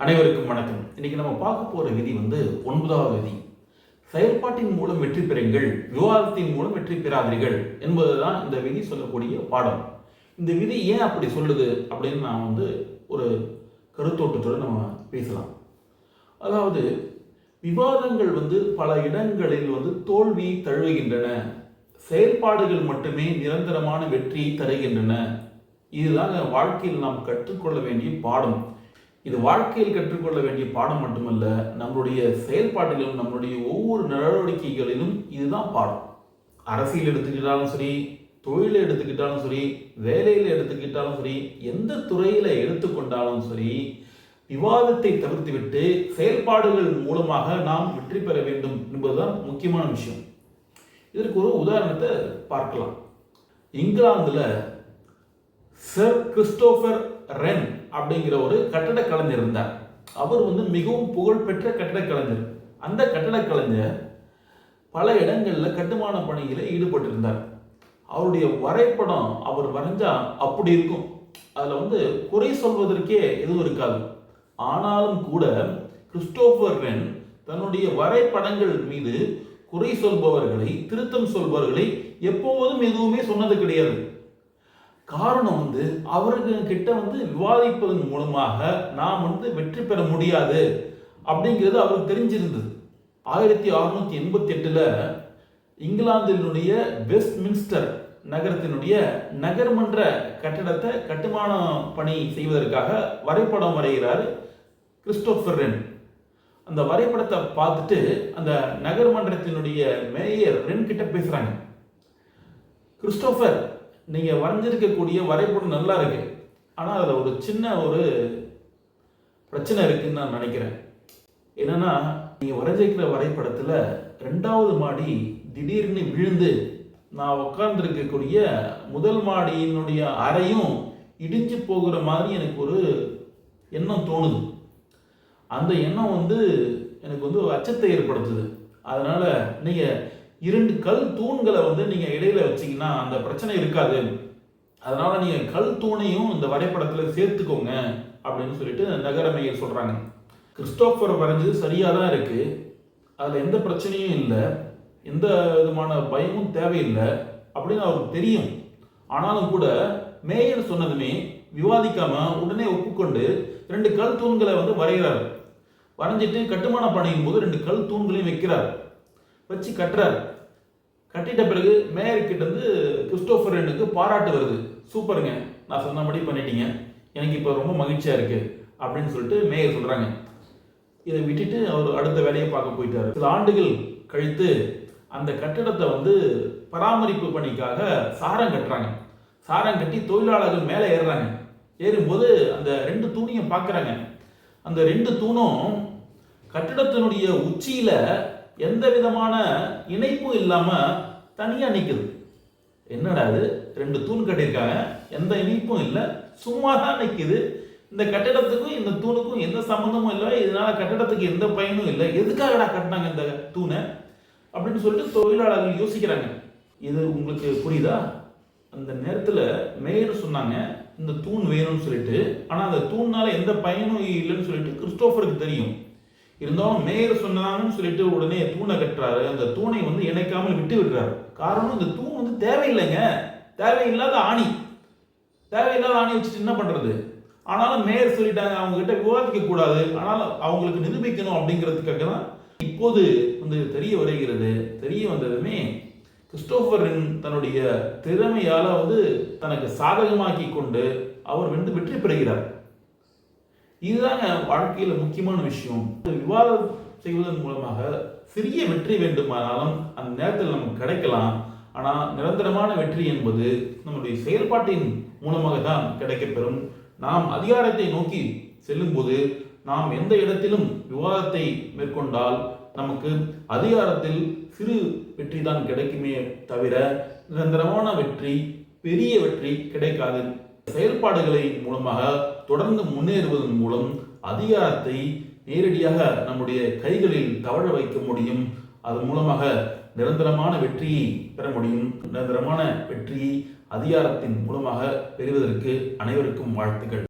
அனைவருக்கும் வணக்கம். இன்னைக்கு நம்ம பார்க்க போற விதி வந்து ஒன்பதாவது விதி. செயல்பாட்டின் மூலம் வெற்றி பெறுங்கள் விவாதத்தின் மூலம் வெற்றி பெறாதீர்கள் என்பதுதான் இந்த விதி சொல்லக்கூடிய பாடம். இந்த விதி ஏன் அப்படி சொல்லுது அப்படின்னு நான் வந்து ஒரு கருத்தோட்டத்தோடு நம்ம பேசலாம். அதாவது விவாதங்கள் வந்து பல இடங்களில் வந்து தோல்வி தழுவுகின்றன. செயல்பாடுகள் மட்டுமே நிரந்தரமான வெற்றியை தருகின்றன. இதுதான் வாழ்க்கையில் நாம் கற்றுக்கொள்ள வேண்டிய பாடம். இது வாழ்க்கையில் கற்றுக்கொள்ள வேண்டிய பாடம் மட்டுமல்ல நம்மளுடைய செயல்பாட்டிலும் நம்மளுடைய ஒவ்வொரு நடவடிக்கைகளிலும் இதுதான் பாடம். அரசியல் எடுத்துக்கிட்டாலும் சரி தொழிலை எடுத்துக்கிட்டாலும் சரி வேலையில் எடுத்துக்கிட்டாலும் சரி எந்த துறையில் எடுத்துக்கொண்டாலும் சரி விவாதத்தை தவிர்த்துவிட்டு செயல்பாடுகள் மூலமாக நாம் வெற்றி பெற வேண்டும் என்பதுதான் முக்கியமான விஷயம். இதற்கு ஒரு உதாரணத்தை பார்க்கலாம். இங்கிலாந்தில் சர் கிறிஸ்டோஃபர் ரென் அப்படிங்கிற ஒரு கட்டடக் கலைஞர் இருந்தார். அவர் வந்து மிகவும் புகழ்பெற்ற கட்டடக் கலைஞர் அந்த கட்டடக் கலைஞர் பல இடங்களில் கட்டுமான பணியில் ஈடுபட்டிருந்தார். அவருடைய வரைபடம் அவர் வரைஞ்சா அப்படி இருக்கும். அதில் வந்து குறை சொல்வதற்கே எதுவும் இருக்காது. ஆனாலும் கூட கிறிஸ்டோபர் ரென் தன்னுடைய வரைபடங்கள் மீது குறை சொல்பவர்களை திருத்தம் சொல்பவர்களை எப்போதும் எதுவுமே சொன்னது கிடையாது. காரணம் வந்து அவர்கள் கிட்ட வந்து விவாதிப்பதன் மூலமாக நாம் வந்து வெற்றி பெற முடியாது அப்படிங்கிறது அவருக்கு தெரிஞ்சிருந்தது. ஆயிரத்தி அறுநூத்தி எண்பத்தி எட்டுல இங்கிலாந்தினுடைய வெஸ்ட்மின்ஸ்டர் நகரத்தினுடைய நகர்மன்ற கட்டடத்தை கட்டுமான பணி செய்வதற்காக வரைபடம் வரைகிறார் கிறிஸ்டோஃபர் ரென். அந்த வரைபடத்தை பார்த்துட்டு அந்த நகர்மன்றத்தினுடைய மேயர் ரென் கிட்ட பேசுறாங்க. கிறிஸ்டோபர் நீங்கள் வரைஞ்சிருக்கக்கூடிய வரைபடம் நல்லா இருக்கு. ஆனால் அதில் ஒரு சின்ன ஒரு பிரச்சனை இருக்குன்னு நான் நினைக்கிறேன். என்னென்னா நீங்கள் வரைஞ்சிருக்கிற வரைபடத்தில் ரெண்டாவது மாடி திடீர்னு விழுந்து நான் உட்கார்ந்துருக்கக்கூடிய முதல் மாடியினுடைய அறையும் இடிஞ்சு போகிற மாதிரி எனக்கு ஒரு எண்ணம் தோணுது. அந்த எண்ணம் வந்து எனக்கு வந்து அச்சத்தை ஏற்படுத்துது. அதனால் நீங்கள் இரண்டு கல் தூண்களை வந்து நீங்கள் இடையில வச்சீங்கன்னா அந்த பிரச்சனை இருக்காது. அதனால நீங்கள் கல் தூணையும் இந்த வரைபடத்தில் சேர்த்துக்கோங்க அப்படின்னு சொல்லிட்டு நகர மேயர் சொல்கிறாங்க கிறிஸ்டோஃபர் வரைஞ்சது சரியாக தான் இருக்குது அதில் எந்த பிரச்சனையும் இல்லை. எந்த விதமான பயமும் தேவையில்லை அப்படின்னு அவருக்கு தெரியும். ஆனாலும் கூட மேயர் சொன்னதுமே விவாதிக்காம உடனே ஒப்புக்கொண்டு ரெண்டு கல் தூண்களை வந்து வரைகிறார். வரைஞ்சிட்டு கட்டுமான பணியும் போது ரெண்டு கல் தூண்களையும் வைக்கிறார். வச்சு கட்டுறார். கட்டிட்ட பிறகு மேயர்கிட்ட இருந்து பாராட்டு வருது. சூப்பருங்க. நான் சொன்னபடி பண்ணிட்டீங்க. எனக்கு இப்போ ரொம்ப மகிழ்ச்சியாக இருக்குது அப்படின்னு சொல்லிட்டு மேயர் சொல்கிறாங்க இதை விட்டுட்டு அவர் அடுத்த வேலையை பார்க்க போயிட்டார். சில ஆண்டுகள் கழித்து அந்த கட்டிடத்தை வந்து பராமரிப்பு பணிக்காக சாரம் கட்டுறாங்க. சாரம் கட்டி தொழிலாளர்கள் மேலே ஏறுறாங்க. ஏறும்போது அந்த ரெண்டு தூணையும் பார்க்குறாங்க. அந்த ரெண்டு தூணும் கட்டிடத்தினுடைய உச்சியில் எந்த விதமான இணைப்பும் இல்லாம தனியா நிக்குது. என்னடா இது? ரெண்டு தூண் கட்டியிருக்காங்க. எந்த இணைப்பும் இல்லை. சும்மா தான் நிற்கிது இந்த கட்டிடத்துக்கும் இந்த தூணுக்கும் எந்த சம்மந்தமும் இல்லை. இதனால கட்டிடத்துக்கு எந்த பயனும் இல்லை. எதுக்காகடா கட்டினாங்க இந்த தூணை? அப்படின்னு சொல்லிட்டு தொழிலாளர்கள் யோசிக்கிறாங்க. இது உங்களுக்கு புரியுதா? அந்த நேரத்தில் மேயர் சொன்னாங்க இந்த தூண் வேணும்னு சொல்லிட்டு. ஆனால் அந்த தூண்னால எந்த பயனும் இல்லைன்னு சொல்லிட்டு கிறிஸ்டோஃபருக்கு தெரியும். இருந்தாலும் மேயர் சொன்னாங்கன்னு சொல்லிட்டு உடனே தூணை கட்டுறாரு. அந்த தூணை வந்து இணைக்காமல் விட்டு விடுறாரு. காரணம் இந்த தூண் வந்து தேவையில்லைங்க. தேவையில்லாத ஆணி. தேவையில்லாத ஆணி வச்சுட்டு என்ன பண்றது? ஆனாலும் மேயர் சொல்லிட்டாங்க அவங்க கிட்ட விவாதிக்க கூடாது. ஆனாலும் அவங்களுக்கு நிரூபிக்கணும் அப்படிங்கிறதுக்காக தான் இப்போது வந்து தெரிய வருகிறது. தெரிய வந்ததுமே கிறிஸ்டோபரின் தன்னுடைய திறமையால வந்து தனக்கு சாதகமாக்கி கொண்டு அவர் வந்து வெற்றி பெறுகிறார். இதுதாங்க வாழ்க்கையில் முக்கியமான விஷயம். விவாதம் செய்வதன் மூலமாக சிறிய வெற்றி வேண்டுமானாலும் அந்த நேரத்தில் நமக்கு கிடைக்கலாம். ஆனால் நிரந்தரமான வெற்றி என்பது நம்முடைய செயல்பாட்டின் மூலமாக தான் கிடைக்கப்பெறும். நாம் அதிகாரத்தை நோக்கி செல்லும்போது நாம் எந்த இடத்திலும் விவாதத்தை மேற்கொண்டால் நமக்கு அதிகாரத்தில் சிறு வெற்றி தான் கிடைக்குமே தவிர நிரந்தரமான வெற்றி பெரிய வெற்றி கிடைக்காது. செயல்பாடுகளின் மூலமாக தொடர்ந்து முன்னேறுவதன் மூலம் அதிகாரத்தை நேரடியாக நம்முடைய கைகளில் தவழ வைக்க முடியும். அது மூலமாக நிரந்தரமான வெற்றியை பெற முடியும். நிரந்தரமான வெற்றியை அதிகாரத்தின் மூலமாக பெறுவதற்கு அனைவருக்கும் வாழ்த்துக்கள்.